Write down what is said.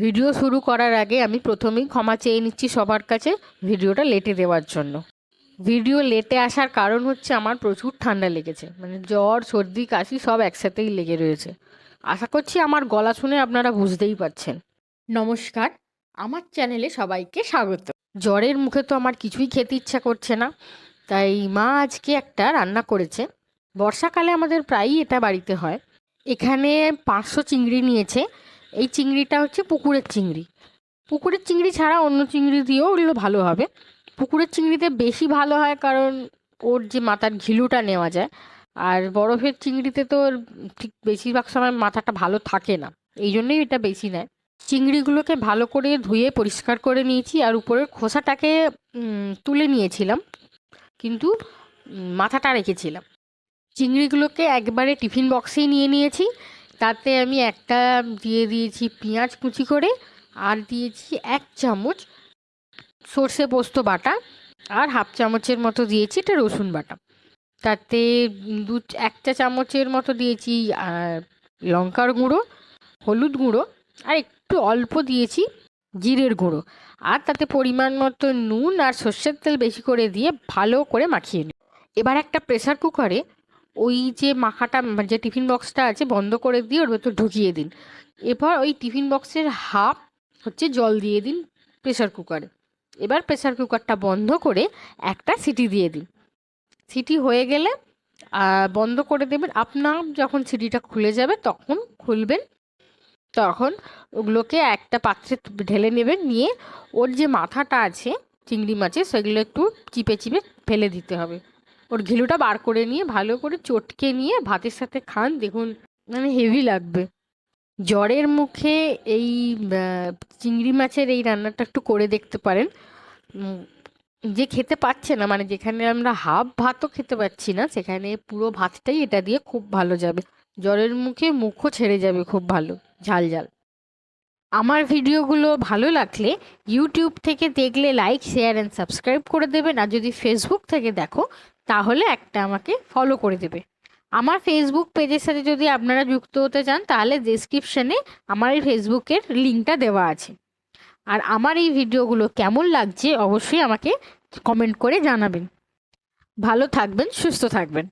Video শুরু করার আগে আমি প্রথমেই ক্ষমা চেয়ে নিচ্ছি সবার কাছে ভিডিওটা লেটে দেওয়ার জন্য। ভিডিও লেটে আসার কারণ হচ্ছে আমার প্রচুর ঠান্ডা লেগেছে। মানে জ্বর সর্দি কাশি সব একসাথেই লেগে রয়েছে। আশা করছি আমার গলা শুনে আপনারা বুঝতেই পারছেন। নমস্কার আমার চ্যানেলে সবাইকে স্বাগত। জ্বরের মুখে তো আমার কিছুই খেতে ইচ্ছা করছে না। তাই মা আজকে একটা রান্না করেছে। বর্ষাকালে আমাদের প্রায়ই এটা বাড়িতে হয়। এখানে পাঁচশো চিংড়ি নিয়েছে। এই চিংড়িটা হচ্ছে পুকুরের চিংড়ি। পুকুরের চিংড়ি ছাড়া অন্য চিংড়ি দিয়েও ওগুলো ভালো হবে। পুকুরের চিংড়িতে বেশি ভালো হয় কারণ ওর যে মাথার ঘিলুটা নেওয়া যায়। আর বরফের চিংড়িতে তো ঠিক বেশিরভাগ সময় মাথাটা ভালো থাকে না। এই জন্যই এটা বেশি নেয়। চিংড়িগুলোকে ভালো করে ধুয়ে পরিষ্কার করে নিয়েছি আর উপরের খোসাটাকে তুলে নিয়েছিলাম। কিন্তু মাথাটা রেখেছিলাম। চিংড়িগুলোকে একবারে টিফিন বক্সেই নিয়ে নিয়েছি। তাতে আমি একটা দিয়ে দিয়েছি পেঁয়াজ কুচি করে আর দিয়েছি এক চামচ সর্ষে পোস্ত বাটা আর হাফ চামচের মতো দিয়েছি এটা রসুন বাটা। তাতে দু, একটা চামচের মতো দিয়েছি লঙ্কার গুঁড়ো, হলুদ গুঁড়ো আর একটু অল্প দিয়েছি জিরের গুঁড়ো। আর তাতে পরিমাণ মতো নুন আর সর্ষের তেল বেশি করে দিয়ে ভালো করে মাখিয়ে নিই এবার একটা প্রেসার কুকারে ওই যে মাখাটা মানে যে টিফিন বক্সটা আছে বন্ধ করে দিয়ে ওর ভেতর ঢুকিয়ে দিন। এবার ওই টিফিন বক্সের হাফ হচ্ছে জল দিয়ে দিন প্রেসার কুকারে এবার প্রেসার কুকারটা বন্ধ করে একটা সিটি দিয়ে দিন। সিটি হয়ে গেলে বন্ধ করে দেবেন। আপনার যখন সিটিটা খুলে যাবে তখন খুলবেন। তখন ওগুলোকে একটা পাত্রে ঢেলে নেবেন, নিয়ে ওর যে মাথাটা আছে, চিংড়ি মাছের, সেগুলো একটু চিপে চিপে ফেলে দিতে হবে। ওর ঘিলুটা বার করে নিয়ে, ভালো করে চটকে নিয়ে ভাতের সাথে খান, দেখুন মানে হেভি লাগবে। জ্বরের মুখে এই চিংড়ি মাছের এই রান্নাটা একটু করে দেখতে পারেন। যে খেতে পাচ্ছে না মানে যেখানে আমরা হাফ ভাতও খেতে পাচ্ছি না, সেখানে পুরো ভাতটাই এটা দিয়ে খুব ভালো যাবে। জ্বরের মুখে মুখও ছেড়ে যাবে খুব ভালো, ঝাল ঝাল। আমার ভিডিওগুলো ভালো লাগলে ইউটিউব থেকে দেখলে লাইক শেয়ার অ্যান্ড সাবস্ক্রাইব করে দেবেন। আর যদি ফেসবুক থেকে দেখো তাহলে একটা আমাকে ফলো করে দেবে। আমার ফেসবুক পেজের সাথে যদি আপনারা যুক্ত হতে চান, তাহলে ডিসক্রিপশানে আমার এই ফেসবুকের লিঙ্কটা দেওয়া আছে। আর আমার এই ভিডিওগুলো কেমন লাগছে, অবশ্যই আমাকে কমেন্ট করে জানাবেন। ভালো থাকবেন, সুস্থ থাকবেন।